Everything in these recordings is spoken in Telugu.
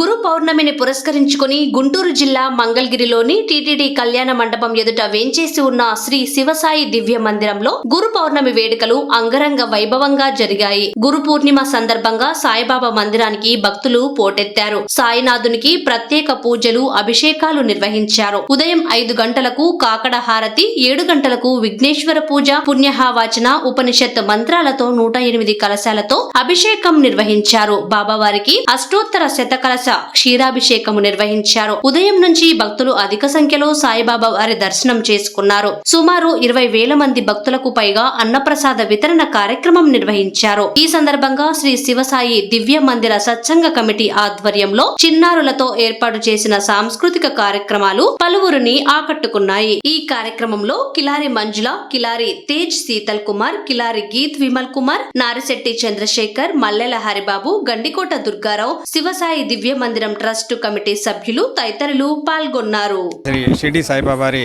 గురు పౌర్ణమిని పురస్కరించుకుని గుంటూరు జిల్లా మంగళగిరిలోని టీటీడీ కళ్యాణ మండపం ఎదుట వేంచేసి ఉన్న శ్రీ శివసాయి దివ్య మందిరంలో గురు పౌర్ణమి వేడుకలు అంగరంగ వైభవంగా జరిగాయి. గురు పూర్ణిమ సందర్భంగా సాయిబాబా మందిరానికి భక్తులు పోటెత్తారు. సాయినాథునికి ప్రత్యేక పూజలు అభిషేకాలు నిర్వహించారు. ఉదయం ఐదు గంటలకు కాకడ హారతి ఏడు గంటలకు విఘ్నేశ్వర పూజ పుణ్యహావాచన ఉపనిషత్ మంత్రాలతో నూట ఎనిమిది కలశాలతో అభిషేకం నిర్వహించారు. బాబావారికి అష్టోత్తర శతకలశ క్షీరాభిషేకము నిర్వహించారు. ఉదయం నుంచి భక్తులు అధిక సంఖ్యలో సాయిబాబా వారి దర్శనం చేసుకున్నారు. సుమారు ఇరవై వేల మంది భక్తులకు పైగా అన్నప్రసాద వితరణ కార్యక్రమం నిర్వహించారు. ఈ సందర్భంగా శ్రీ శివసాయి దివ్య మందిర సత్సంగ కమిటీ ఆధ్వర్యంలో చిన్నారులతో ఏర్పాటు చేసిన సాంస్కృతిక కార్యక్రమాలు పలువురిని ఆకట్టుకున్నాయి. ఈ కార్యక్రమంలో కిలారి మంజుల కిలారి తేజ్ శీతల్ కుమార్ కిలారి గీత్ విమల్ కుమార్ నారిశెట్టి చంద్రశేఖర్ మల్లెల హరిబాబు గండికోట దుర్గారావు శివసాయి దివ్య మందిరం ట్రస్ట్ కమిటీ సభ్యులు తదితరులు పాల్గొన్నారు. శ్రీ షిరిడి సాయిబాబారి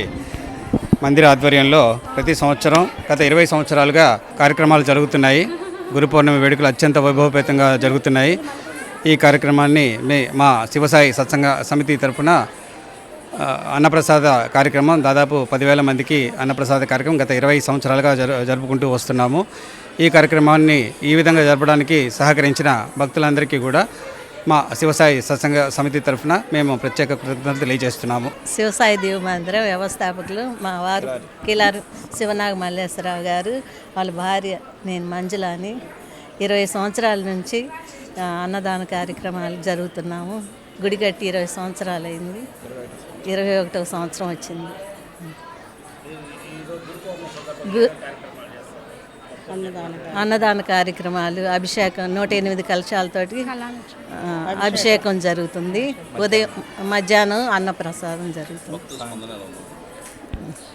మందిర ఆధ్వర్యంలో ప్రతి సంవత్సరం గత ఇరవై సంవత్సరాలుగా కార్యక్రమాలు జరుగుతున్నాయి. గురు పౌర్ణమి వేడుకలు అత్యంత వైభవపేతంగా జరుగుతున్నాయి. ఈ కార్యక్రమాన్ని మే మా శివసాయి సత్సంగ సమితి తరఫున అన్నప్రసాద కార్యక్రమం దాదాపు పదివేల మందికి అన్నప్రసాద కార్యక్రమం గత ఇరవై సంవత్సరాలుగా జరు జరుపుకుంటూ వస్తున్నాము. ఈ కార్యక్రమాన్ని ఈ విధంగా జరపడానికి సహకరించిన భక్తులందరికీ కూడా మా శివసాయి సత్సంగ సమితి తరఫున మేము ప్రత్యేక కృతజ్ఞతలు తెలియజేస్తున్నాము. శివసాయి దేవ వ్యవస్థాపకులు మా వారు కిలారు శివనాగ మల్లేశ్వరరావు గారు వాళ్ళ భార్య నేను మంజుల అని ఇరవై సంవత్సరాల నుంచి ఆ, అన్నదాన కార్యక్రమాలు జరుగుతున్నాము. గుడి కట్టి ఇరవై సంవత్సరాలు అయింది ఇరవై ఒకటో సంవత్సరం వచ్చింది. గు- అన్నదాన కార్యక్రమాలు అభిషేకం నూట ఎనిమిది కలశాలతోటి అభిషేకం జరుగుతుంది. ఉదయం మధ్యాహ్నం అన్నప్రసాదం జరుగుతుంది.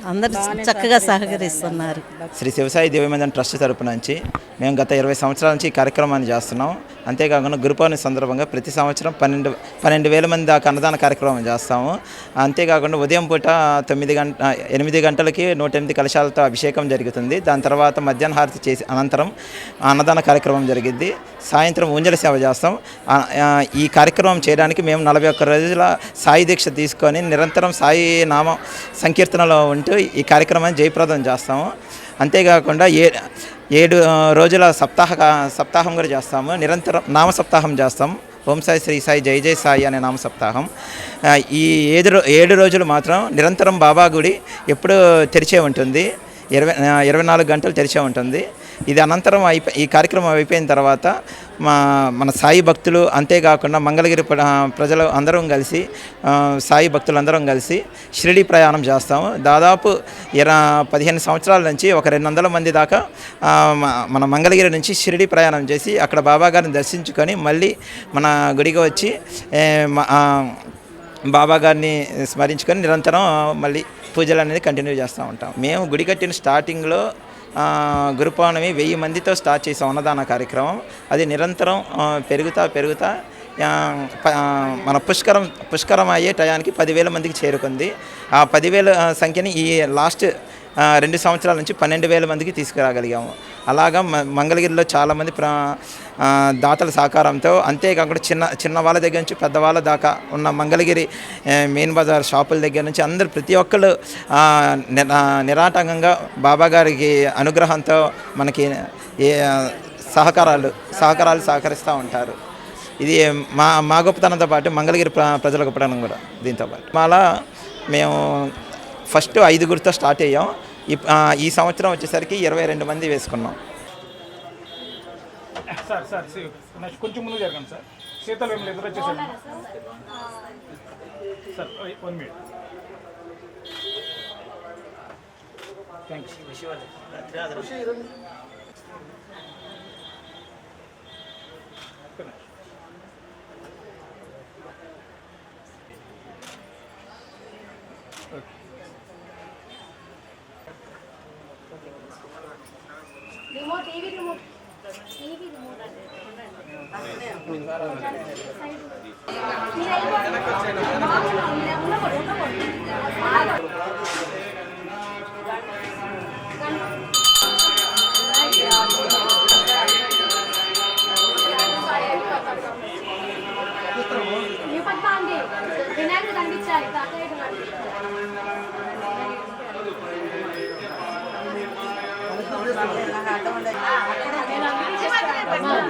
అందరు చక్కగా సహకరిస్తున్నారు. శ్రీ శివసాయి దేవమందిరం ట్రస్ట్ తరపు నుంచి మేము గత ఇరవై సంవత్సరాల నుంచి ఈ కార్యక్రమాన్ని చేస్తున్నాం. అంతేకాకుండా గురు పౌర్ణమి సందర్భంగా ప్రతి సంవత్సరం పన్నెండు పన్నెండు వేల మంది దాకా అన్నదాన కార్యక్రమం చేస్తాము. అంతేకాకుండా ఉదయం పూట తొమ్మిది గంట ఎనిమిది గంటలకి నూట ఎనిమిది కలశాలతో అభిషేకం జరుగుతుంది. దాని తర్వాత మధ్యాహ్న హారతి చేసి అనంతరం అన్నదాన కార్యక్రమం జరిగింది. సాయంత్రం ఊంజల సేవ చేస్తాం. ఈ కార్యక్రమం చేయడానికి మేము నలభై ఒక్క రోజుల సాయి దీక్ష తీసుకొని నిరంతరం సాయి నామ సంకీర్తనలో ఉంటూ ఈ కార్యక్రమాన్ని జయప్రదం చేస్తాము. అంతేకాకుండా ఏ ఏడు రోజుల సప్తాహ సప్తాహం కూడా చేస్తాము. నిరంతరం నామ సప్తాహం చేస్తాం. ఓం సాయి శ్రీ సాయి జై జై సాయి అనే నామ సప్తాహం ఈ ఏడు ఏడు రోజులు మాత్రం నిరంతరం బాబా గుడి ఎప్పుడూ తెరిచే ఉంటుంది. ఇరవై ఇరవై నాలుగు గంటలు తెరిచే ఉంటుంది. ఇది అనంతరం అయిపోయి ఈ కార్యక్రమం అయిపోయిన తర్వాత మా మన సాయి భక్తులు అంతేకాకుండా మంగళగిరి ప్రజలు అందరం కలిసి సాయి భక్తులందరం కలిసి షిరిడి ప్రయాణం చేస్తాము. దాదాపు ఇర పదిహేను సంవత్సరాల నుంచి ఒక రెండు వందల మంది దాకా మన మంగళగిరి నుంచి షిరిడి ప్రయాణం చేసి అక్కడ బాబాగారిని దర్శించుకొని మళ్ళీ మన గుడికి వచ్చి బాబాగారిని స్మరించుకొని నిరంతరం మళ్ళీ పూజలు అనేది కంటిన్యూ చేస్తూ ఉంటాం. మేము గుడి కట్టిన స్టార్టింగ్లో గురుపౌర్ణమి వెయ్యి మందితో స్టార్ట్ చేసాం అన్నదాన కార్యక్రమం. అది నిరంతరం పెరుగుతా పెరుగుతా. మన పుష్కరం పుష్కరం అయ్యే టయానికి పదివేల మందికి చేరుకుంది. ఆ పదివేల సంఖ్యని ఈ లాస్ట్ రెండు సంవత్సరాల నుంచి పన్నెండు వేల మందికి తీసుకురాగలిగాము. అలాగా మ- మంగళగిరిలో చాలామంది ప్ర దాతల సహకారంతో అంతేకాకుండా చిన్న చిన్న వాళ్ళ దగ్గర నుంచి పెద్దవాళ్ళ దాకా ఉన్న మంగళగిరి మెయిన్ బజార్ షాపుల దగ్గర నుంచి అందరు ప్రతి ఒక్కరు ఆ, నిరాటంకంగా బాబా గారికి అనుగ్రహంతో మనకి ఏ సహకారాలు సహకారాలు సహకరిస్తూ ఉంటారు. ఇది మా మా గొప్పతనంతో పాటు మంగళగిరి ప్ర ప్రజల గొప్పతనం కూడా దీంతో పాటు. మళ్ళా మేము ఫస్ట్ ఐదుగురితో స్టార్ట్ అయ్యాం. ఈ సంవత్సరం వచ్చేసరికి ఇరవై రెండు మంది వేసుకున్నాం. సార్ సార్ కొంచెం ముందు జరగండి సార్. శీతలు ఏమి ఎదురు వచ్చేసాడు. సార్? One minute. థ్యాంక్స్ వినాయకుడు కనిపించాలి తాతయ్య అక్కడ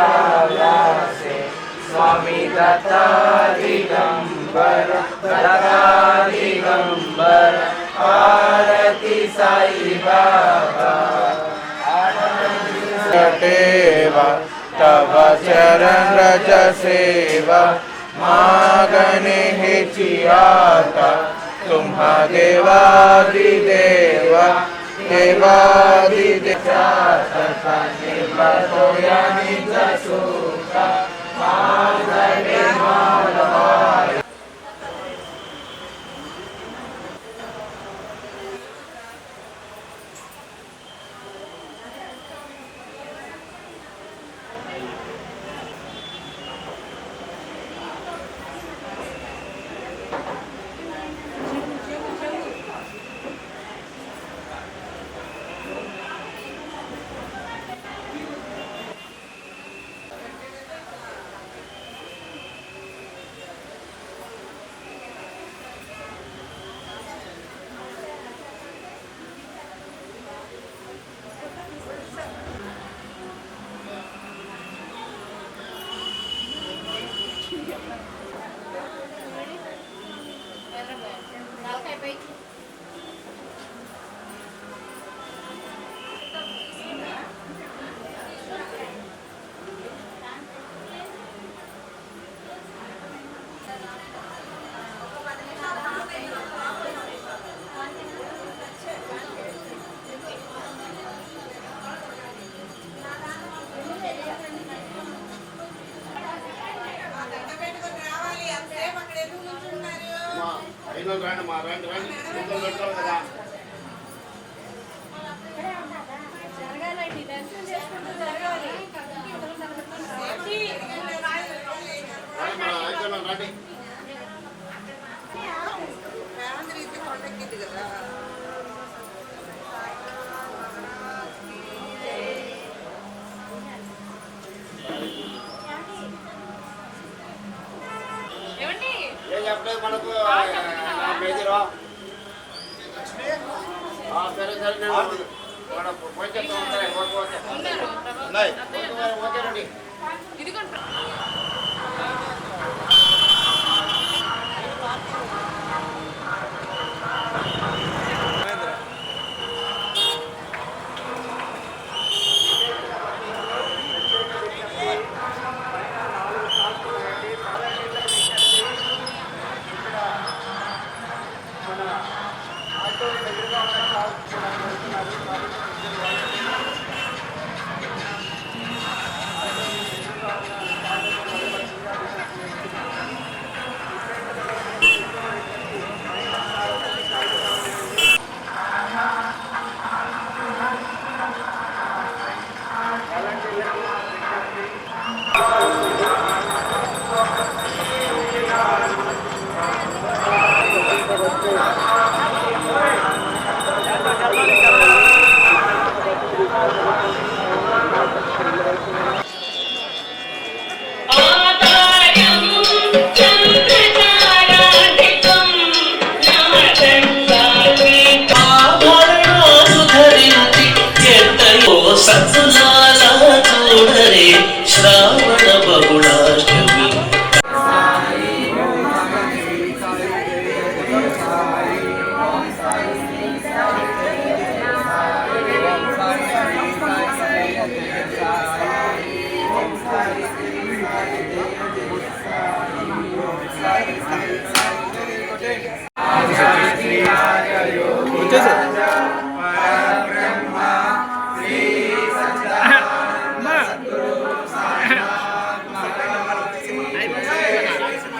विरागासे स्वामी दत्ता दिगम्बर आरति साई बाबा। देवा, तव चरण रज सेवा मागने हे चियाता, तुम्हा देवादि देवा देवादिदेवा మనకు మేజరు. సరే సరే నేను మన పోయి చెప్తాను సరే ఓకే